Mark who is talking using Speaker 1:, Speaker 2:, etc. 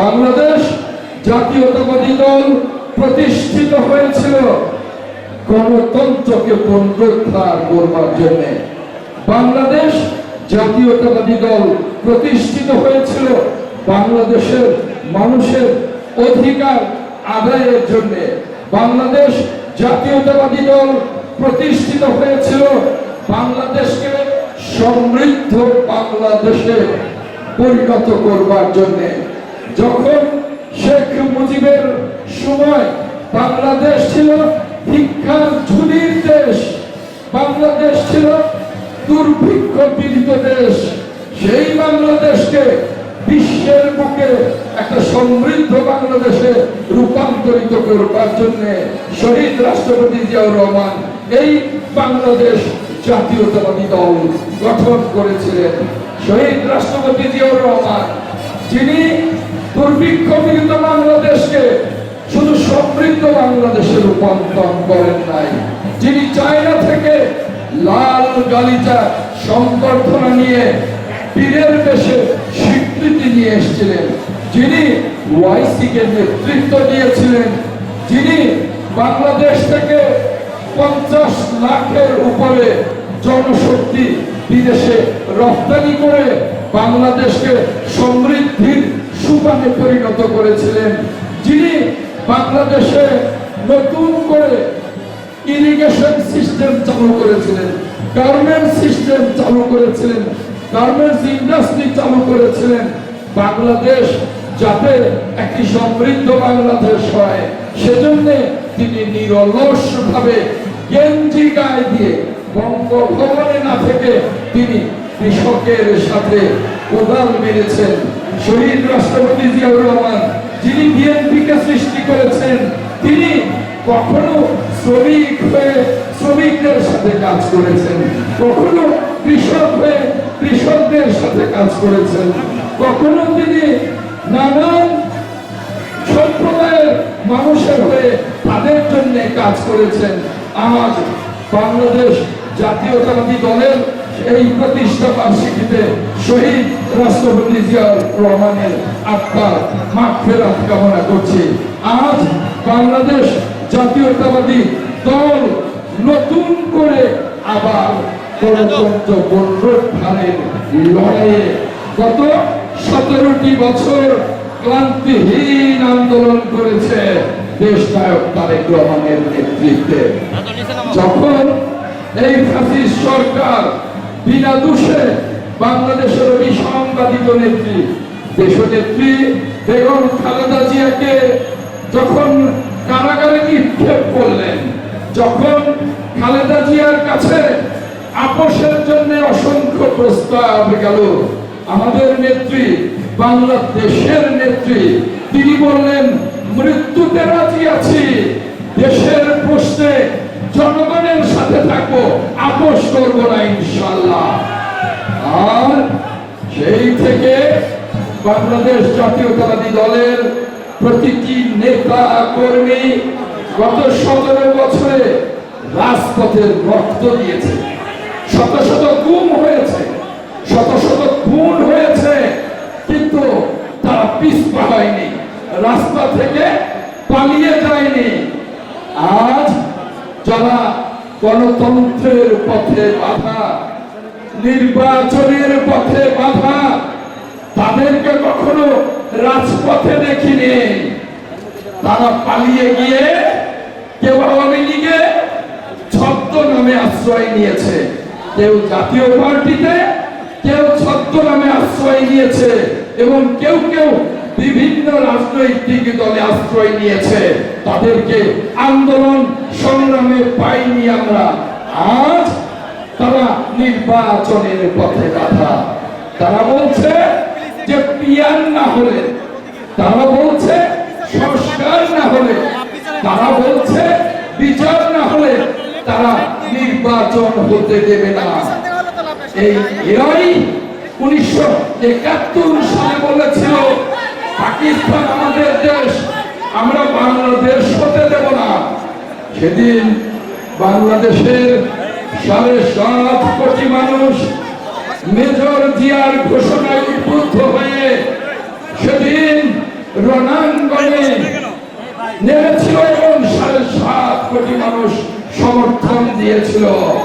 Speaker 1: বাংলাদেশ জাতীয়তাবাদী দল প্রতিষ্ঠিত হয়েছিল গণতন্ত্রকে পুনরুদ্ধার করবার জন্য। বাংলাদেশ জাতীয়তাবাদী দল প্রতিষ্ঠিত হয়েছিল বাংলাদেশের মানুষের অধিকার আদায়ের জন্য। বাংলাদেশ জাতীয়তাবাদী দল প্রতিষ্ঠিত হয়েছিল বাংলাদেশকে সমৃদ্ধ বাংলাদেশে পরিণত করবার জন্য। যখন শেখ মুজিবের সময় বাংলাদেশ ছিল ভিক্ষার ঝুলির দেশ, বাংলাদেশ ছিল দুর্ভিক্ষ পীড়িত দেশ, সেই বাংলাদেশকে বিশ্বের বুকে একটা সমৃদ্ধ বাংলাদেশে রূপান্তরিত করবার জন্য শহীদ রাষ্ট্রপতি জিয়াউর রহমান এই বাংলাদেশ জাতীয়তাবাদী দল গঠন করেছিলেন। শহীদ রাষ্ট্রপতি জিয়াউর বাংলাদেশে রূপান্তর করেন নাই। যিনি চায়না থেকে লাল গালিচা সংবর্ধনা নিয়ে পীরের দেশে স্বীকৃতি নিয়ে এসেছিলেন, যিনি ওয়াইসি কে নেতৃত্ব দিয়েছিলেন, যিনি বাংলাদেশ থেকে পঞ্চাশ লাখের উপরে জনশক্তি বিদেশে রপ্তানি করে বাংলাদেশকে সমৃদ্ধির সুবানে পরিণত করেছিলেন, যিনি বাংলাদেশে নতুন করে ইরিগেশন সিস্টেম চালু করেছিলেন গার্মেন্ট সিস্টেম চালু করেছিলেন গার্মেন্টস ইন্ডাস্ট্রি চালু করেছিলেন। বাংলাদেশ যাতে একটি সমৃদ্ধ বাংলাদেশ হয়, সেজন্য তিনি নিরলস ভাবে গেঞ্জি গায়ে দিয়ে বঙ্গভবনে না থেকে তিনি কৃষকের সাথে কোদাল মেরেছেন। শহীদ রাষ্ট্রপতি জিয়াউর রহমান, যিনি বিএনপিকে সৃষ্টি করেছেন, তিনি কখনো শ্রমিক হয়ে শ্রমিকদের সাথে কাজ করেছেন, কখনো কৃষক হয়ে কৃষকদের সাথে কাজ করেছেন, কখনো তিনি নানান সম্প্রদায়ের মানুষের হয়ে তাদের জন্য কাজ করেছেন। আজ বাংলাদেশ জাতীয়তাবাদী দলের এই প্রতিষ্ঠা বার্ষিকীতে শহীদ রাষ্ট্রপতি জিয়াউর রহমানের আত্মার মাগফিরাত কামনা করছি। আজ বাংলাদেশ জাতীয়তাবাদী দল নতুন করে আবার গত সতেরোটি বছর ক্লান্তিহীন আন্দোলন করেছে দেশ নায়ক তারেক রহমানের নেতৃত্বে। যখন এই ফ্যাসিস সরকার বিনা দোষে বাংলাদেশের বিসংবাদিত নেত্রী, দেশনেত্রী বেগম খালেদা জিয়াকে যখন কারাগারে নিক্ষেপ করলেন? যখন খালেদা জিয়ার কাছে আপোষের জন্য অসংখ্য প্রস্তাব গেল, আমাদের নেত্রী, বাংলাদেশের নেত্রী, তিনি বললেন, মৃত্যুতে রাজি আছি। দেশের প্রশ্নে জনগণের সাথে থাকব, আপোষ করব না ইনশাল্লাহ আর সেই থেকে বাংলাদেশ জাতীয়তাবাদী দলের প্রতিটি নেতা কর্মী গত সতেরো বছরে রাজপথের রক্ত দিয়েছে। শত শত গুম হয়েছে, শত শত খুন হয়েছে, কিন্তু তারা পিছপা হয়নি রাস্তা থেকে পালিয়ে যায়নি। আজ যারা গণতন্ত্রের পথে বাধা, নির্বাচনের পথে বাধা তাদেরকে কখনো রাজপথে দেখিনি। তারা পালিয়ে গিয়ে কেউ আওয়ামী লীগে ছদ্ম নামে আশ্রয় নিয়েছে। কেউ জাতীয় পার্টিতে কেউ ছদ্ম নামে আশ্রয় নিয়েছে এবং কেউ কেউ বিভিন্ন রাজনৈতিক দলে আশ্রয় নিয়েছে। তাদেরকে আন্দোলন সংগ্রামে পাইনি আমরা। আজ তারা নির্বাচনের পথে বাধা। তারা বলছে যে পিয়ার না হলে, তারা বলছে সংস্কার না হলে, তারা বলছে বিচার না হলে তারা নির্বাচন হতে দেবে না। এই এরাই উনিশশো একাত্তর সালে বলেছিল, পাকিস্তান আমাদের দেশ, আমরা বাংলাদেশ হতে দেব না। সেদিন বাংলাদেশের সাড়ে সাত কোটি মানুষ মেজর জিয়ার ঘোষণায় উদ্বুদ্ধ হয়ে সেদিন রণাঙ্গনে নেমেছিল এবং সাড়ে সাত কোটি মানুষ সমর্থন দিয়েছিল।